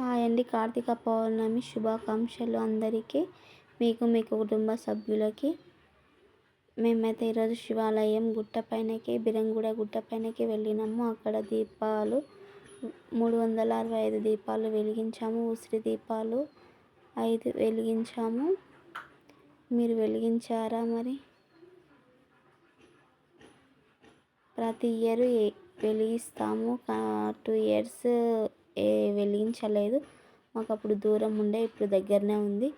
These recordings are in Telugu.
హాయ్ అండి కార్తీక పౌర్ణమి శుభాకాంక్షలు అందరికీ మీకు మీ కుటుంబ సభ్యులకి. మేమైతే ఈరోజు శివాలయం గుట్ట పైనకి బిరంగూడ గుట్ట పైనకి వెళ్ళినాము. అక్కడ దీపాలు మూడు వందల అరవై ఐదు దీపాలు వెలిగించాము. ఉసిరి దీపాలు ఐదు వెలిగించాము. మీరు వెలిగించారా మరి? ప్రతి ఇయర్ వెలిగిస్తాము. టూ ఇయర్స్ వెలిగించలేదు. మాకు అప్పుడు దూరం ఉండే ఇప్పుడు దగ్గరనే ఉంది.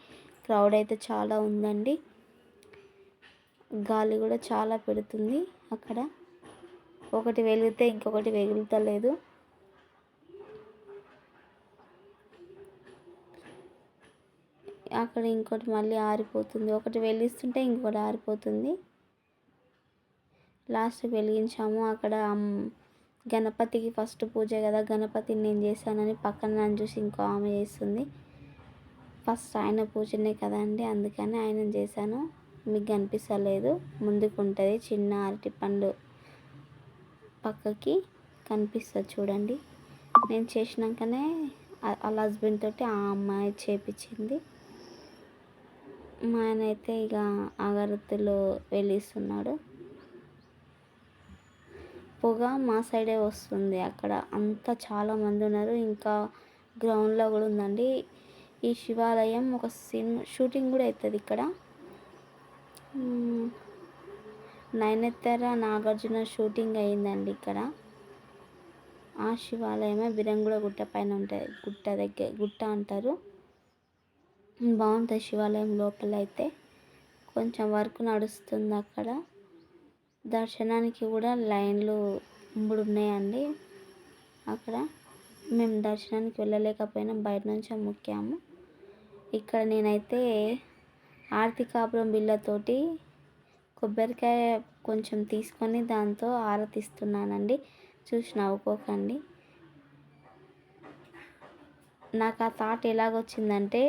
క్రౌడ్ అయితే చాలా ఉందండి. గాలి కూడా చాలా పెడుతుంది అక్కడ. ఒకటి వెలిగితే ఇంకొకటి వెలుగుతలేదు. అక్కడ ఇంకోటి మళ్ళీ ఆరిపోతుంది. ఒకటి వెలిగిస్తుంటే ఇంకొకటి ఆరిపోతుంది. లాస్ట్ వెలిగించాము. అక్కడ గణపతికి ఫస్ట్ పూజ కదా గణపతిని నేను చేశానని పక్కన నన్ను చూసి ఇంకో ఆమె చేస్తుంది. ఫస్ట్ ఆయన పూజనే కదండి అందుకని ఆయన చేశాను. మీకు కనిపిస్తలేదు ముందుకు ఉంటుంది చిన్న అరటి పండు పక్కకి కనిపిస్తుంది చూడండి. నేను చేసినాకనే వాళ్ళ హస్బెండ్ తోటి ఆ అమ్మాయి చేపించింది. మా ఆయన అయితే ఇక అగరత్తులు వెలిస్తున్నాడు పొగ మా సైడే వస్తుంది. అక్కడ అంతా చాలామంది ఉన్నారు. ఇంకా గ్రౌండ్లో కూడా ఉందండి. ఈ శివాలయం ఒక సినిమా షూటింగ్ కూడా అవుతుంది ఇక్కడ. నయనతార నాగార్జున షూటింగ్ అయిందండి ఇక్కడ. ఆ శివాలయమే బిరంగుడ గుట్ట పైన ఉంటుంది గుట్ట దగ్గర గుట్ట అంటారు. బాగుంటుంది శివాలయం లోపల అయితే కొంచెం వర్క్ నడుస్తుంది అక్కడ. దర్శనానికి కూడా లైన్లు మూడు ఉన్నాయండి. అక్కడ మేము దర్శనానికి వెళ్ళలేకపోయినా బయట నుంచే మొక్కాము ఇక్కడ నేనైతే ఆర్తికాపురం బిళ్ళతోటి కొబ్బరికాయ కొంచెం తీసుకొని దాంతో ఆరతిస్తున్నానండి. చూసి నవ్వుకోకండి. నాకు ఆ థాట్ ఎలాగొచ్చిందంటే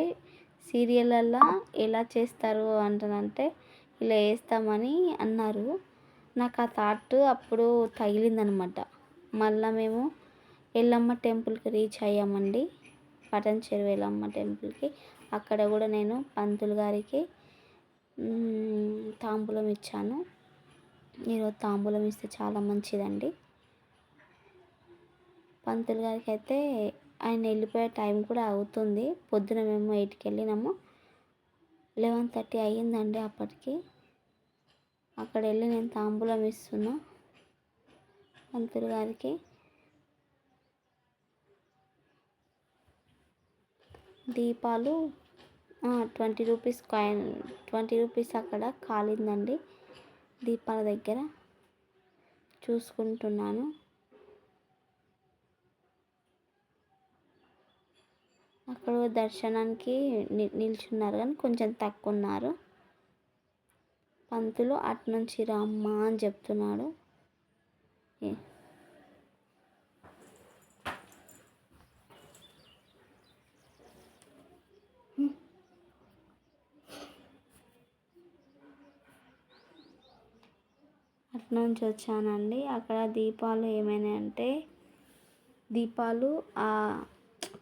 సీరియళ్ళల్లో ఎలా చేస్తారు అంటానంటే ఇలా వేస్తామని అన్నారు. నాకు ఆ థాట్ అప్పుడు తగిలిందనమాట. మళ్ళీ మేము ఎల్లమ్మ టెంపుల్కి రీచ్ అయ్యామండి. పటన్ చెరువు ఎల్లమ్మ టెంపుల్కి. అక్కడ కూడా నేను పంతులు గారికి తాంబూలం ఇచ్చాను. ఈరోజు తాంబూలం ఇస్తే చాలా మంచిదండి. పంతులు గారికి అయితే ఆయన వెళ్ళిపోయే టైం కూడా అవుతుంది. పొద్దున మేము ఎయిట్కి వెళ్ళినాము. లెవెన్ థర్టీ అయ్యిందండి అప్పటికి. అక్కడ వెళ్ళి నేను తాంబూలం ఇస్తున్నా పంతులు గారికి. దీపాలు twenty rupees coin twenty rupees అక్కడ కాలిందండి దీపాల దగ్గర. చూసుకుంటున్నాను. అక్కడ దర్శనానికి నిల్చున్నారు కానీ కొంచెం తక్కువ ఉన్నారు పంతులు అట్నుంచి రమ్మా అని చెప్తున్నాడు. అట్నుంచి వచ్చానండి. అక్కడ దీపాలు ఏమైనా అంటే దీపాలు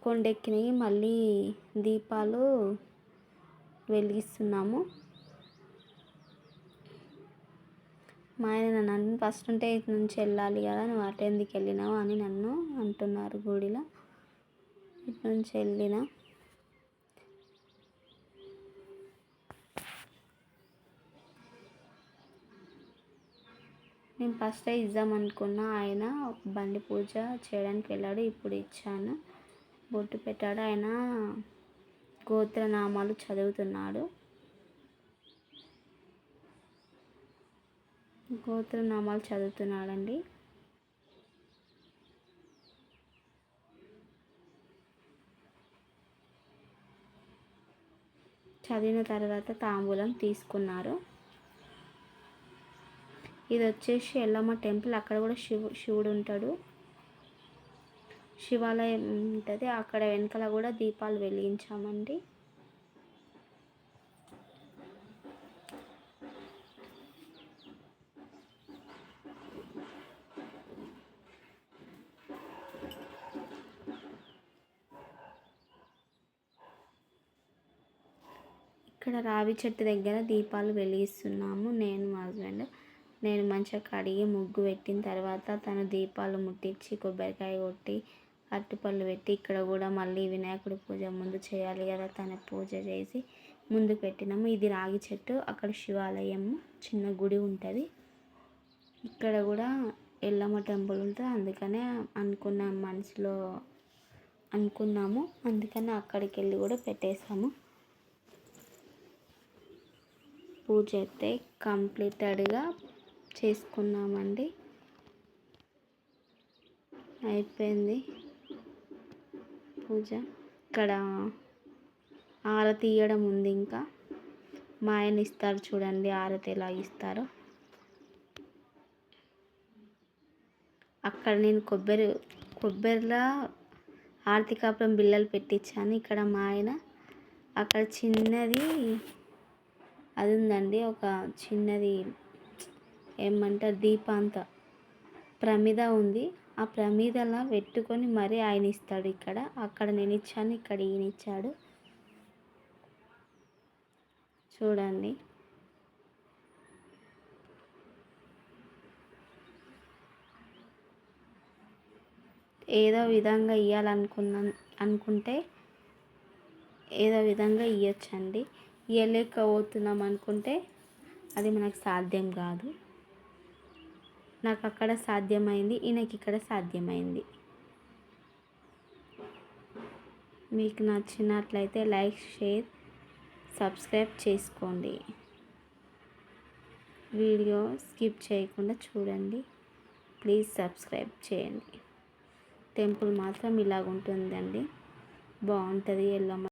కొండెక్కినాయి. మళ్ళీ దీపాలు వెలిగిస్తున్నాము. మా ఆయన నన్ను ఫస్ట్ ఉంటే ఇటు నుంచి వెళ్ళాలి కదా నువ్వు అటు ఎందుకు వెళ్ళినావు అని నన్ను అంటున్నారు గుడిలో. ఇటు నుంచి వెళ్ళిన. నేను ఫస్ట్ ఇద్దాం అనుకున్నా ఆయన బండి పూజ చేయడానికి వెళ్ళాడు ఇప్పుడు ఇచ్చాను. బొట్టు పెట్టాడు ఆయన గోత్రనామాలు చదువుతున్నాడు. గోత్రనామాలు చదువుతున్నాడండి. చదివిన తర్వాత తాంబూలం తీసుకున్నారు. ఇది వచ్చేసి ఎల్లమ్మ టెంపుల్. అక్కడ కూడా శివు శివుడు ఉంటాడు. శివాలయం ఉంటుంది. అక్కడ వెనకాల కూడా దీపాలు వెలిగించామండి. ఇక్కడ రావి చెట్టు దగ్గర దీపాలు వెలిగిస్తున్నాము. నేను మా హస్బెండ్. నేను మంచిగా కడిగి ముగ్గు పెట్టిన తర్వాత తను దీపాలు ముట్టించి కొబ్బరికాయ కొట్టి అరటిపళ్ళు పెట్టి ఇక్కడ కూడా మళ్ళీ వినాయకుడి పూజ ముందు చేయాలి కదా తన పూజ చేసి ముందు పెట్టినాము. ఇది రాగి చెట్టు అక్కడ శివాలయం చిన్న గుడి ఉంటుంది. ఇక్కడ కూడా ఎల్లమ్మ టెంపుల్ ఉంటుంది. అందుకనే అనుకున్నాం మనసులో అనుకున్నాము. అందుకనే అక్కడికి వెళ్ళి కూడా పెట్టేశాము. పూజ అయితే కంప్లీటెడ్గా చేసుకున్నామండి. అయిపోయింది పూజ. ఇక్కడ ఆరతి ఇవ్వడం ఉంది ఇంకా. మా ఆయన ఇస్తారు చూడండి ఆరతి ఎలా ఇస్తారు. అక్కడ నేను కొబ్బరి కొబ్బరిలో ఆరతి కాపురం బిళ్ళలు పెట్టించాను. ఇక్కడ మా ఆయన అక్కడ చిన్నది అది ఉందండి ఒక చిన్నది ఏమంటారు దీపాంత ప్రమిద ఉంది. ఆ ప్రమిదలా పెట్టుకొని మరీ ఆయన ఇస్తాడు ఇక్కడ. అక్కడ నేను ఇచ్చాను ఇక్కడ ఈయన ఇచ్చాడు. చూడండి. ఏదో విధంగా ఇవ్వాలనుకున్నాను అనుకుంటే ఏదో విధంగా ఇవ్వచ్చండి ఇవ్వలేకపోతున్నాం అనుకుంటే అది మనకు సాధ్యం కాదు. నాకు అక్కడ సాధ్యమైంది ఈయనకి ఇక్కడ సాధ్యమైంది. మీకు నచ్చినట్లయితే లైక్ షేర్ సబ్స్క్రైబ్ చేసుకోండి. వీడియో స్కిప్ చేయకుండా చూడండి. ప్లీజ్ సబ్స్క్రైబ్ చేయండి. టెంపుల్ మాత్రం ఇలాగుంటుందండి. బాగుంటుంది ఎల్లమ్మ